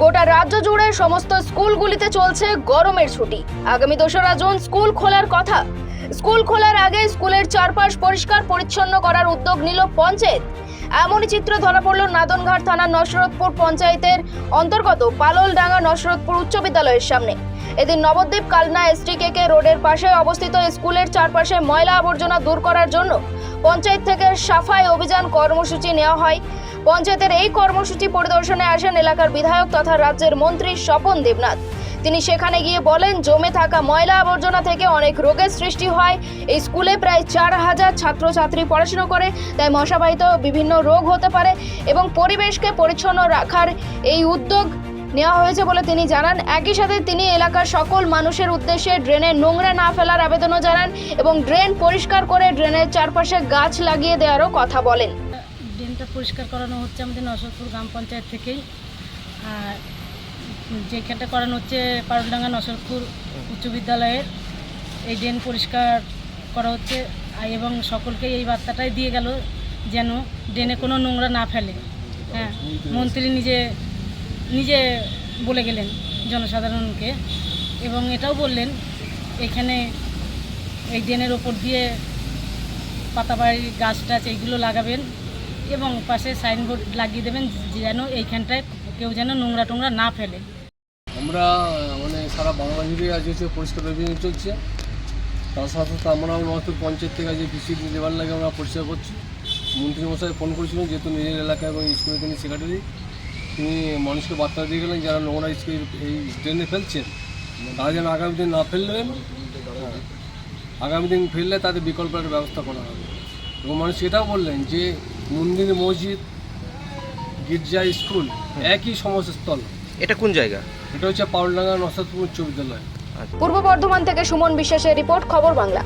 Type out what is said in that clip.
গোটা রাজ্য জুড়ে সমস্ত স্কুলগুলিতে চলছে গরমের ছুটি। আগামী দোসরা জুন স্কুল খোলার কথা। স্কুল খোলার আগে স্কুলের চারপাশ পরিষ্কার, পরিচ্ছন্ন করার উদ্যোগ নিল পঞ্চায়েত। এমনই চিত্র ধরা পড়ল নাদনঘাট থানার নসরতপুর পঞ্চায়েতের অন্তর্গত পাললডাঙ্গা নসরতপুর উচ্চ বিদ্যালয়ের সামনে। এদিন নবদ্বীপ কালনা এসটিকেকে রোডের পাশে অবস্থিত স্কুলের চারপাশে ময়লা আবর্জনা দূর করার জন্য পঞ্চায়েত থেকে সাফাই অভিযান কর্মসূচি নেওয়া হয়। পঞ্চায়েতের এই কর্মসূচি পরিদর্শনে আসেন এলাকার বিধায়ক তথা রাজ্যের মন্ত্রী স্বপন দেবনাথ। তিনি সেখানে গিয়ে বলেন, জমে থাকা ময়লা আবর্জনা থেকে অনেক রোগের সৃষ্টি হয়। এই স্কুলে প্রায় চার হাজার ছাত্রছাত্রী পড়াশোনা করে, তাই মশাবাহিত বিভিন্ন রোগ হতে পারে এবং পরিবেশকে পরিচ্ছন্ন রাখার এই উদ্যোগ নেওয়া হয়েছে বলে তিনি জানান। একই সাথে তিনি এলাকার সকল মানুষের উদ্দেশ্যে ড্রেনে নোংরা না ফেলার আবেদনও জানান এবং ড্রেন পরিষ্কার করে ড্রেনের চারপাশে গাছ লাগিয়ে দেওয়ারও কথা বলেন। ড্রেনটা পরিষ্কার করানো হচ্ছে আমাদের নসরপুর গ্রাম পঞ্চায়েত থেকেই। আর যেখানটা করানো হচ্ছে পারুলডাঙ্গা নসরপুর উচ্চ বিদ্যালয়ের, এই ড্রেন পরিষ্কার করা হচ্ছে। এবং সকলকে এই বার্তাটাই দিয়ে গেল যেন ড্রেনে কোনো নোংরা না ফেলে। হ্যাঁ মন্ত্রী নিজে নিজে বলে গেলেন জনসাধারণকে এবং এটাও বললেন, এখানে এই ড্রেনের ওপর দিয়ে পাতাবাড়ি গাছ টাছ এইগুলো লাগাবেন। এবং পাশে সাইনবোর্ড লাগিয়ে দেবেন যেন এইখানটায় কেউ যেন নোংরা টোংরা না ফেলে। আমরা মানে সারা বাংলা জুড়ে আজ হচ্ছে পরিষ্কার অভিযান চলছে। তার সাথে সাথে আমরা আমাদের পঞ্চায়েত থেকে যে বৃষ্টি দেওয়ার লাগে আমরা পরিষ্কার করছি। মন্ত্রী মশাই ফোন করেছিলেন যেহেতু নিজের এলাকায় এবং স্কুলে তিনি সেক্রেটারি তিনি মানুষকে বার্তা দিয়ে গেলেন যারা নোংরা স্কুল এই ট্রেনে ফেলছেন তারা যেন আগামী দিন না ফেললেন। হ্যাঁ, আগামী দিন ফেললে তাদের বিকল্পের ব্যবস্থা করা হবে। এবং মানুষ এটাও বললেন যে মন্দির মসজিদ গির্জা স্কুল একই সমস্তল এটা কোন জায়গা? এটা হচ্ছে পাউলডাঙ্গা নসাদপুর উচ্চ বিদ্যালয় পূর্ব বর্ধমান থেকে সুমন বিশ্বাসের রিপোর্ট খবর বাংলা।